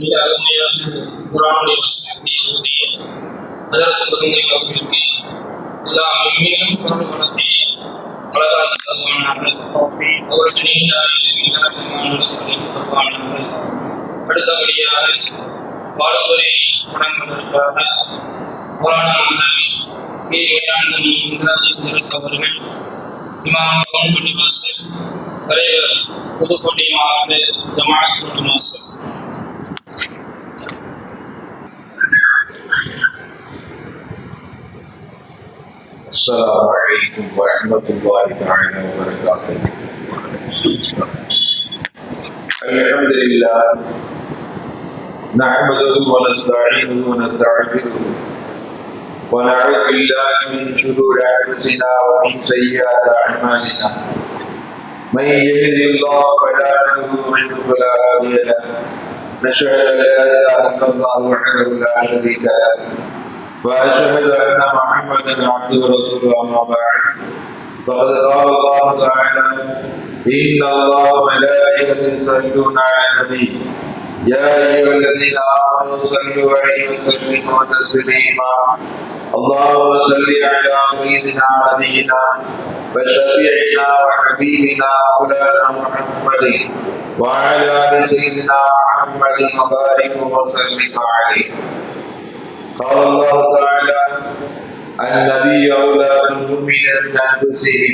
மிக அருமையாக குரானுடைய வசனத்தை ஓதி அதற்கு பெருமை அவர்களுக்கு எல்லா மென்மேலும் பொருள் வளர்த்தி அழகாக தருவானார்கள் அவருக்கு நீண்ட ஆயுள் தருவானார்கள் அடுத்தபடியாக வாழ்வுரை வணங்குவதற்காக குரான மன்னவி கே வேளாண்மை இந்திராஜி அவர்கள் இமாம் கவுன்பட்டி மாஸ்டர் தலைவர் புதுக்கோட்டை மாவட்ட ஜமாத் السلام عليكم ورحمة الله تعالى وبركاته. الحمد لله. نحمده ونستعينه ونستغفره. ونعوذ بالله من شرور أنفسنا ومن سيئات أعمالنا. من يهد الله فلا مضل ولا هادي له. نشهد أن لا إله إلا الله وحده لا شريك له. واشهد ان محمدا عبده ورسوله اما بعد فقد قال الله تعالى ان الله وملائكته يصلون على النبي يا ايها الذين امنوا صلوا عليه وسلموا تسليما اللهم صل على سيدنا نبينا وشفيعنا وحبيبنا مولانا محمد وعلى ال سيدنا محمد وبارك وسلم عليه قال الله تعالى النبي أولى بالمؤمنين من أنفسهم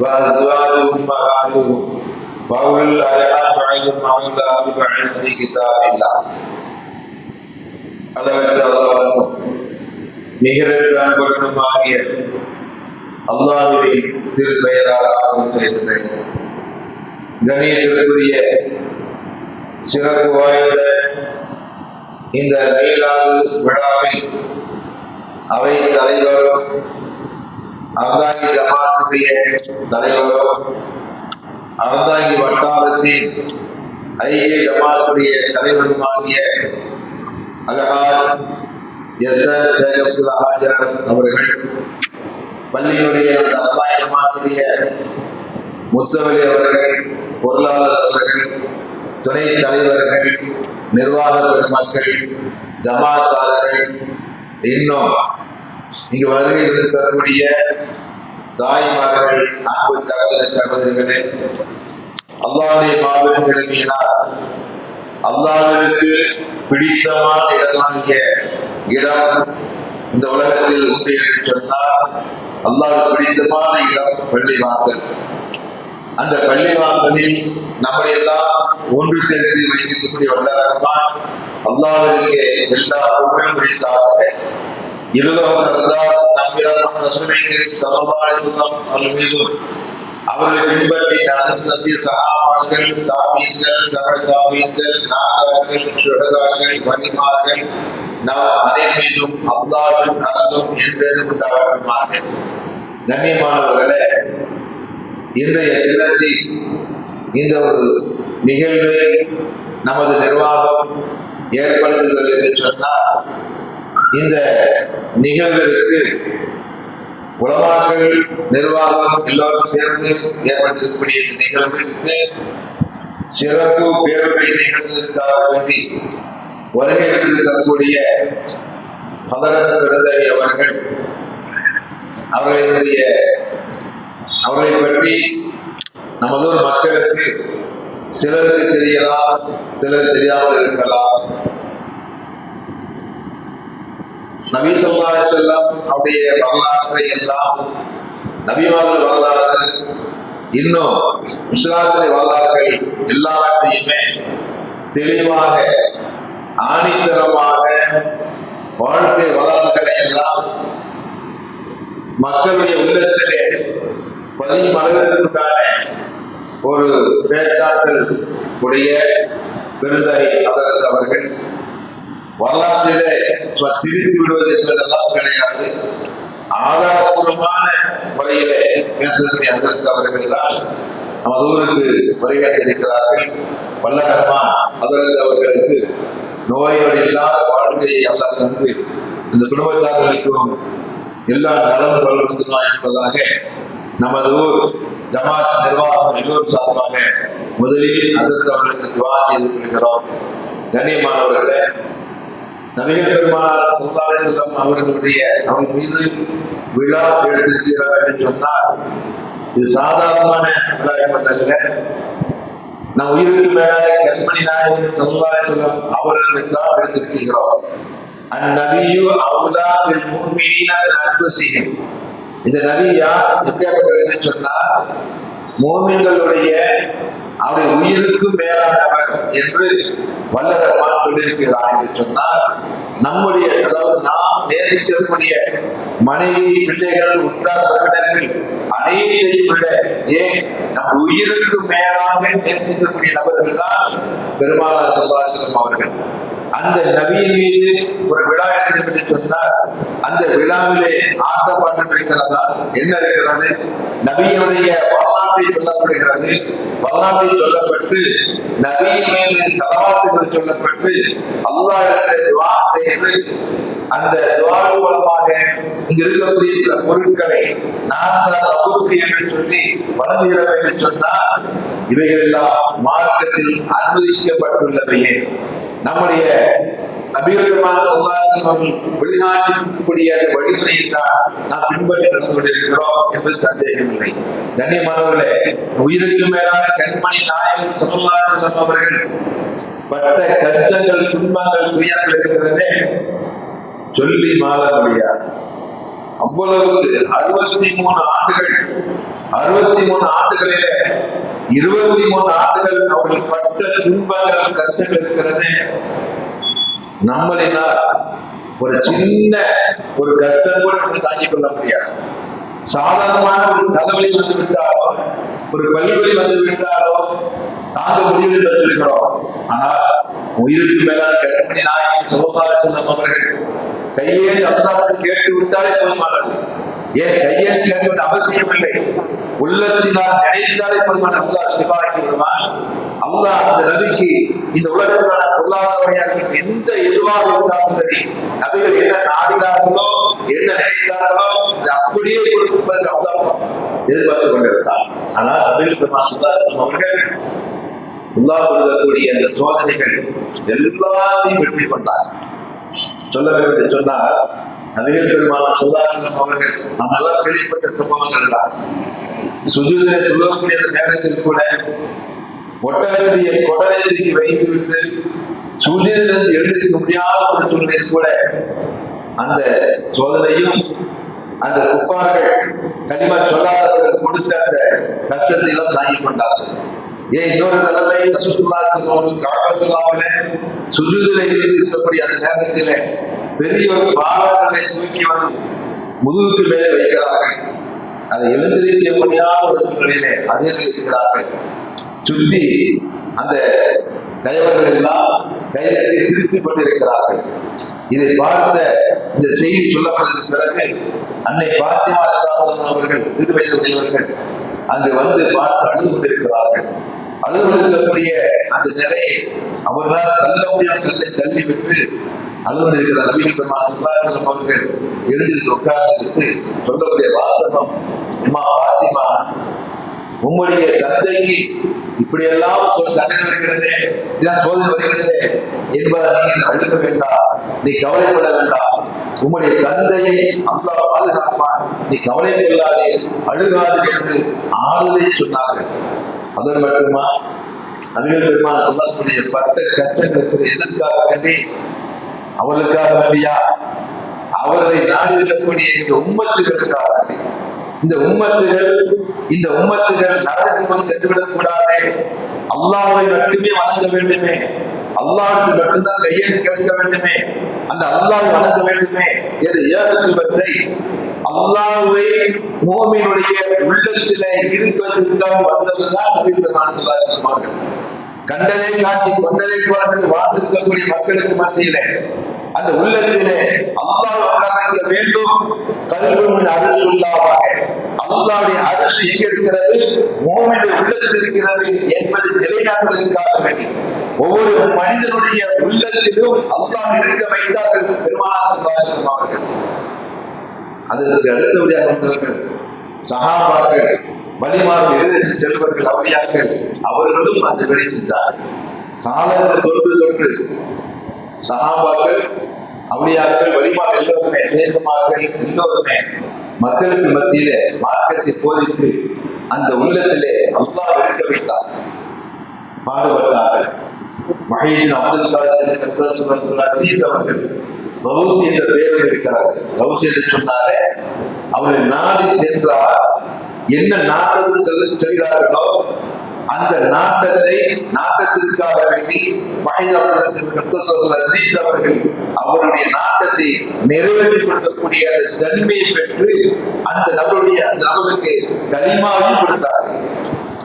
وأزواجه أمهاتهم وأولو الأرحام بعضهم أولى ببعض في كتاب الله அளவற்ற அல்லாஹும் நிகரற்ற அன்புடனுமாகிய அல்லாஹுவின் திருப்பெயரால் ஆரம்பிக்கின்றேன் கணியத்திற்குரிய சிறப்பு வாய்ந்த இந்த மீளாது விழாவில் அவை தலைவரும் அர்ந்தாங்கி ஜமாத்துடைய தலைவரும் அர்ந்தாங்கி வட்டாரத்தின் ஐக்கிய ஜமாத்துடைய தலைவருமாகிய அகஹார் எஸ் என் ஷேக் அப்துல் ஹாஜர் அவர்கள் பள்ளியுடைய அந்த அர்ந்தாங்கி ஜமாத்துடைய முத்தவலி அவர்கள் பொருளாளர் அவர்கள் துணை தலைவர்கள் நிர்வாக பெருமக்கள் ஜமாத்தாளர்கள் இன்னும் இங்கு வருகை தரக்கூடிய தாய்மார்கள் அன்பு சகோதர சகோதரிகளே அல்லாவுடைய மாபெரும் கிழமையினால் அல்லாவிற்கு பிடித்தமான இடமாகிய இடம் இந்த உலகத்தில் உண்டு என்று சொன்னால் அல்லாஹ் பிடித்தமான இடம் பள்ளிவாசல் அந்த பள்ளிவாசலில் நம்மை எல்லாம் ஒன்று சேர்த்து வைத்திருக்கக்கூடிய வல்லரகமான் அல்லாவிற்கு எல்லா புகழும் பிடித்தார்கள் இருதவ சர்தார் நம்பிரார் ரசூலை சமபாயுதம் அவர்கள் மீதும் அவர்களை பின்பற்றி நடந்த சத்திய சகாபாக்கள் தாவியங்கள் தமிழ் தாவியங்கள் நாகாக்கள் சுகதாக்கள் வலிமார்கள் நம் அனைவர் மீதும் அல்லாவின் நலனும் என்றென்று உண்டாகுமாக கண்ணியமானவர்களே இன்றைய தினத்தில் இந்த ஒரு நிகழ்வை நமது நிர்வாகம் ஏற்படுத்துதல் என்று சொன்னால் இந்த நிகழ்விற்கு உலமாக்கள் நிர்வாகம் எல்லோரும் சேர்ந்து ஏற்படுத்தக்கூடிய இந்த நிகழ்விற்கு சிறப்பு பேருரை நிகழ்ந்ததற்காக வேண்டி வருகை இருக்கக்கூடிய பதரத் பிறந்தகை அவர்கள் அவர்களுடைய அவர்களை பற்றி மக்களுக்கு சிலருக்கு தெரியலாம் சிலர் தெரியாமல் இருக்கலாம். நபி சொல்லா செல்லம் அவருடைய வரலாற்றை எல்லாம் நபிமார்கள் வரலாறு இன்னும் இஸ்லாத்திய வரலாறுகள் எல்லாவற்றையுமே தெளிவாக ஆணித்தரமாக வாழ்க்கை வரலாறுகளை எல்லாம் மக்களுடைய உள்ளத்திலே பதில் அளவிற்குண்டான ஒரு பேச்சாற்றல் உடைய பெருந்தாய் அதற்கு அவர்கள் வரலாற்றிலே சும்மா திரித்து விடுவது என்பதெல்லாம் கிடையாது. ஆதாரபூர்வமான முறையிலே பேசக்கூடிய அதற்கு அவர்கள் தான் நமது ஊருக்கு வருகையாற்றிருக்கிறார்கள் வல்லகமா அதற்கு அவர்களுக்கு நோயோடு இல்லாத வாழ்க்கையை எல்லாம் தந்து இந்த குடும்பத்தார்களுக்கும் எல்லா நலம் வளர்ந்துமா என்பதாக நமது ஊர் ஜமாத் நிர்வாகம் எல்லோரும் சார்பாக முதலில் அதற்கு அவர்களுக்கு துவா செய்து கொள்கிறோம். கண்ணியமானவர்களே நபிகள் பெருமானார் சொல்லாலே செல்லம் அவர்களுடைய அவன் மீது விழா எடுத்திருக்கிறார் என்று சொன்னால் இது சாதாரணமான விழா என்பதல்ல. நம் உயிருக்கு மேலான கண்மணி நாயகன் சொல்லாலே செல்லம் அவர்களுக்கு தான் எடுத்திருக்கிறோம். அந்நபியு அவுலாவில் முன்மினின அன்பு செய்யும் இந்த நபி யார்? எப்படியாப்பட்டவர் என்று சொன்னால் மோமின்களுடைய அவருடைய உயிருக்கு மேலானவர் என்று வல்லரமான் சொல்லியிருக்கிறார் என்று சொன்னால் நம்முடைய அதாவது நாம் நேசிக்கக்கூடிய மனைவி பிள்ளைகள் உற்றார் உறவினர்கள் அனைத்தையும் விட ஏன் நம் உயிருக்கு மேலாக நேசிக்கக்கூடிய நபர்கள் தான் பெருமானார் சொல்லாசிரம் அவர்கள். அந்த நபியின் மீது ஒரு விழா எடுக்கிறது என்று சொன்னால் அந்த விழாவிலே ஆட்டப்பாட்டம் இருக்கிறதா? என்ன இருக்கிறது? நபியினுடைய வரலாற்றை சொல்லப்படுகிறது. வரலாற்றை சொல்லப்பட்டு நபியின் மீது சலவாத்துகள் சொல்லப்பட்டு அல்லாஹிடத்தில் துவா செய்து அந்த துவாரு மூலமாக இங்க இருக்கக்கூடிய சில பொருட்களை நான் பொறுப்பு என்று சொல்லி வழங்குகிறோம் என்று சொன்னால் இவைகள் எல்லாம் மார்க்கத்தில் அனுமதிக்கப்பட்டுள்ளவையே. நம்முடைய நபிகளுமான அவர்கள் வெளிநாட்டிற்குரிய அந்த வழிமுறையை தான் நாம் பின்பற்றி நடந்து கொண்டிருக்கிறோம் என்பது சந்தேகமில்லை கண்ணியமானவர்களே உயிருக்கு மேலான கண்மணி நாயகம் சொல்லலாம் அவர்கள் பட்ட கஷ்டங்கள் துன்பங்கள் துயரங்கள் இருக்கிறதே சொல்லி மாற முடியாது. அவ்வளவுக்கு அறுபத்தி மூணு ஆண்டுகள் அறுபத்தி மூணு ஆண்டுகளிலே இருபத்தி மூணு ஆண்டுகள் அவர்கள் பட்ட துன்பங்கள் கஷ்டங்கள் இருக்கிறது. நம்மளினால் ஒரு சின்ன ஒரு கஷ்டம் கூட நம்ம தாங்கிக் கொள்ள முடியாது. சாதாரணமான ஒரு தலைவலி வந்து விட்டாலோ ஒரு பல்வலி வந்து விட்டாலோ தாங்க முடியவில்லை என்று சொல்லுகிறோம் ஆனால் உயிருக்கு மேலான கண்மணி நாயகம் சுகமாக செல்லும் அவர்கள் கையே அல்லாத கேட்டு விட்டாலே போதுமானது. ஏன் கையை கேட்க வேண்டிய அவசியம் இல்லை உள்ளத்தினால் நினைத்தாலே போதுமான அல்லாஹ் சிவாக்கி விடுவான். அல்லாஹ் அந்த நபிக்கு இந்த உலகத்திலான பொருளாதார எந்த எதுவாக இருந்தாலும் சரி நபிகள் என்ன நாடினார்களோ என்ன நினைத்தார்களோ அதை அப்படியே கொடுத்திருப்பதற்கு அல்லாஹ் எதிர்பார்த்து கொண்டிருந்தார் ஆனால் நபிகள் பெருமான் அல்லாஹ் அவர்கள் அல்லாஹ் கொடுக்கக்கூடிய அந்த சோதனைகள் எல்லாத்தையும் வெற்றி கொண்டார். சொல்ல வேண்டும் சொன்னால் நபிகள் பெருமான சுதாசனம் அவர்கள் நம்மளால் எல்லாம் கேள்விப்பட்ட சம்பவங்கள் தான். சுஜூதிலே சொல்லக்கூடிய அந்த நேரத்தில் கூட ஒட்டகதியை கொடலை தூக்கி வைத்துவிட்டு சூரியனிலிருந்து எழுந்திருக்க முடியாத ஒரு சூழ்நிலையில் கூட அந்த சோதனையும் அந்த குப்பார்கள் கனிமா சொல்லாதவர்கள் கொடுத்த அந்த கஷ்டத்தை எல்லாம் தாங்கிக் கொண்டார்கள். ஏன் இன்னொரு தடவை ரசூலுல்லா காப்பத்துள்ளாவில சுஜூதில இருந்து இருக்கக்கூடிய அந்த நேரத்தில் பெரிய ஒரு பாலங்களை தூக்கி வந்து முதுகுக்கு மேலே வைக்கிறார்கள். அதை எழுந்திருக்க முடியாத ஒரு நிலையிலே அதில் இருக்கிறார்கள் சுத்தி அந்த கைவர்கள் எல்லாம் கைதத்தை திருத்திக் கொண்டிருக்கிறார்கள். இதை பார்த்த இந்த செய்தி சொல்லப்பட்டதற்கு பிறகு அன்னை பாத்திமா அவர்கள் திருவயது உடையவர்கள் அங்கு வந்து பார்த்து அழுது கொண்டிருக்கிறார்கள். அழுது கொண்டிருக்கக்கூடிய அந்த நிலையை அவர்களால் தள்ள முடியாத தள்ளி தள்ளிவிட்டு அழுது இருக்கிற நபிகள் பெருமான் அவர்கள் எழுந்திருந்து உட்கார்ந்து சொல்லக்கூடிய வாசகம் அம்மா பாத்திமா உங்களுடைய தந்தைக்கு இப்படியெல்லாம் ஒரு தண்டனை வருகிறதே இதான் சோதனை வருகிறதே என்பதை நீ அழுக வேண்டாம் நீ கவலைப்பட வேண்டாம். உம்முடைய தந்தையை அல்லாஹ் பாதுகாப்பான். நீ கவலை கொள்ளாதே அழுகாது என்று ஆறுதலை சொன்னார்கள். அதன் மட்டுமா? நபிகள் பெருமான் சொல்லக்கூடிய பட்ட கட்டங்களுக்கு எதற்காக வேண்டி அவர்களுக்காக வேண்டியா அவர்களை நாடி இருக்கக்கூடிய இந்த உம்மத்துகளுக்காக வேண்டி இந்த உம்மத்துகள் இந்த உம்மத்துகள் நரகத்துக்குள் சென்றுவிடக் கூடாதே அல்லாவை மட்டுமே வணங்க வேண்டுமே. அல்லாவுக்கு மட்டும்தான் கையெழுத்து கேட்க வேண்டுமே. அந்த அல்லாஹ் வணங்க வேண்டுமே என்ற ஏகத்துவத்தை அல்லாவை மோமினுடைய உள்ளத்திலே இருப்பதற்காக வந்ததுதான் நபி பெருமானார் கண்டதை காட்சி கொண்டதை போல வாழ்ந்திருக்கக்கூடிய மக்களுக்கு மத்தியிலே அந்த உள்ளத்திலே அல்லாஹ் உட்கார்ந்திருக்க வேண்டும். கல்வியின் அரசு உள்ளாவாக. அல்லாவுடைய அரசு எங்க இருக்கிறது? மோமனுடைய உள்ளத்தில் இருக்கிறது என்பதை நிலைநாட்டுவதற்காக வேண்டி. ஒவ்வொரு மனிதனுடைய உள்ளத்திலும் அல்லாஹ் இருக்க வைத்தார்கள். பெருமானார் அவர்கள். அதற்கு அடுத்தபடியாக வந்தவர்கள் சகாபாக்கள் வழிமாறு எழுதி செல்வர்கள் அவையாக்கள் அவர்களும் அந்த விடை சென்றார்கள் காலங்கள் தொன்று தொன்று சகாபாக்கள் அவுளியாக்கள் வழிமார் எல்லோருமே நேசமார்கள் எல்லோருமே மக்களுக்கு மத்தியில மார்க்கத்தை போதித்து அந்த உள்ளத்திலே அல்லாஹ் எடுக்க வைத்தார். பாடுபட்டார்கள். மஹீதின் அப்துல் காதர் அசீத் அவர்கள். கவுசி என்ற பெயரில் இருக்கிறார்கள். கவுசி என்று சொன்னாலே அவர்கள் நாடி சென்றால் என்ன நாட்டத்தில் செல்கிறார்களோ அந்த நாட்டத்தை நாட்டத்திற்காக வேண்டி மஹீத் அசீத் அவர்கள் அவருடைய நாட்டத்தை நிறைவேற்றி கொடுக்கக்கூடிய அந்த தன்மையை பெற்று அந்த நபருடைய அந்த நபருக்கு களிமாவையும் கொடுத்தார்.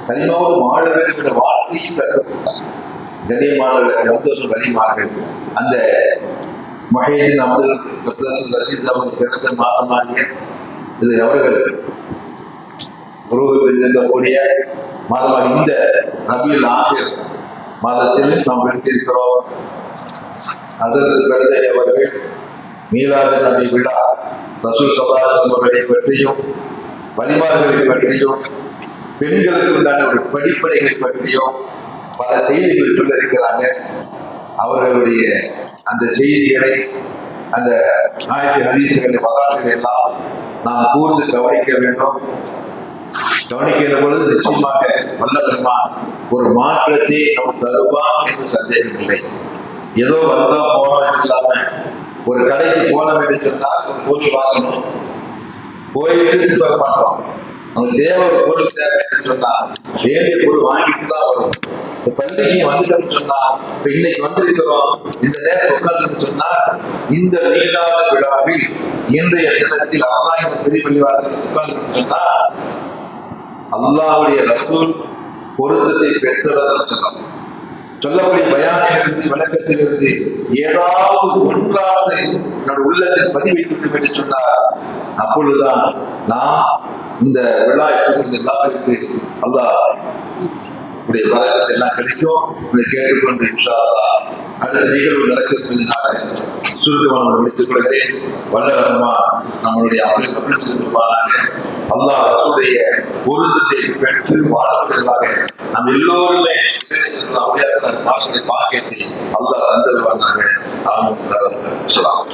களிமாவோடு வாழ வேண்டும் என்ற வாழ்க்கையும் கற்றுக் கொடுத்தார். கண்ணியமானவர்கள் அப்துல் வலிமார்கள் அந்த மஹேதின் அப்துல் அப்துல் அசீஸ் அவர்கள் பிறந்த மாதமாகிய இது அவர்கள் உருவப்பிருந்திருக்கக்கூடிய மாதமாக இந்த ரபியுல் ஆகிர் மாதத்தில் நாம் எடுத்திருக்கிறோம் அதற்கு பிறந்த அவர்கள் மீளாத நபி விழா ரசூல் சதாசம் அவர்களை பற்றியும் வழிபாடுகளை பற்றியும் பெண்களுக்கு உண்டான ஒரு படிப்படைகளை பற்றியும் பல செய்திகள் சொல்லியிருக்கிறாங்க. அவர்களுடைய அந்த செய்திகளை அந்த ஆய்வு ஹதீசுகளை வரலாறுகளை எல்லாம் நாம் கூர்ந்து கவனிக்க வேண்டும். கவனிக்கிற பொழுது நிச்சயமாக வல்லவருமான் ஒரு மாற்றத்தை நமக்கு தருவான் என்று சந்தேகம் இல்லை ஏதோ வந்தோம் போனோம் இல்லாம ஒரு கடைக்கு போனோம் என்று சொன்னால் ஒரு பொருள் வாங்கணும். போயிட்டு திரும்ப வர மாட்டோம். அந்த தேவை ஒரு பொருள் தேவை என்று சொன்னா வேண்டிய பொருள் வாங்கிட்டு தான் வரும். இப்ப பள்ளிக்கு வந்துட்டோம்னு சொன்னா இப்ப இன்னைக்கு வந்திருக்கிறோம் இந்த நேரம் உட்கார்ந்து சொன்னா இந்த மீளாத விழாவில் இன்றைய தினத்தில் அதான் பெரிய பள்ளிவாரத்தில் உட்கார்ந்து சொன்னா அல்லாவுடைய ரசூல் பொருத்தத்தை பெற்றதாக சொல்லக்கூடிய பயானிலிருந்து விளக்கத்திலிருந்து ஏதாவது ஒன்றாவது என்னோட உள்ளத்தில் பதிவைத்து விடும் என்று சொன்னார். அப்பொழுதுதான் நான் இந்த விழா இந்த எல்லாருக்கு அல்லாஹ் உடைய வரக்கத்தை எல்லாம் கிடைக்கும் இதை கேட்டுக்கொண்டு இன்ஷா அல்லாஹ் அடுத்த நிகழ்வு நடக்கிறதுனால சுருக்கமாக முடித்துக் கொள்கிறேன். வல்லரமா நம்மளுடைய அவளை கபில் அல்லாஹ் ரசூலுடைய பொருத்தத்தை பெற்று வாழக்கூடியதாக நம் எல்லோருமே அவளியாக பாக்கியத்தை அல்லாஹ் தந்தருவானாங்க ஆமாம் சொல்லலாம்.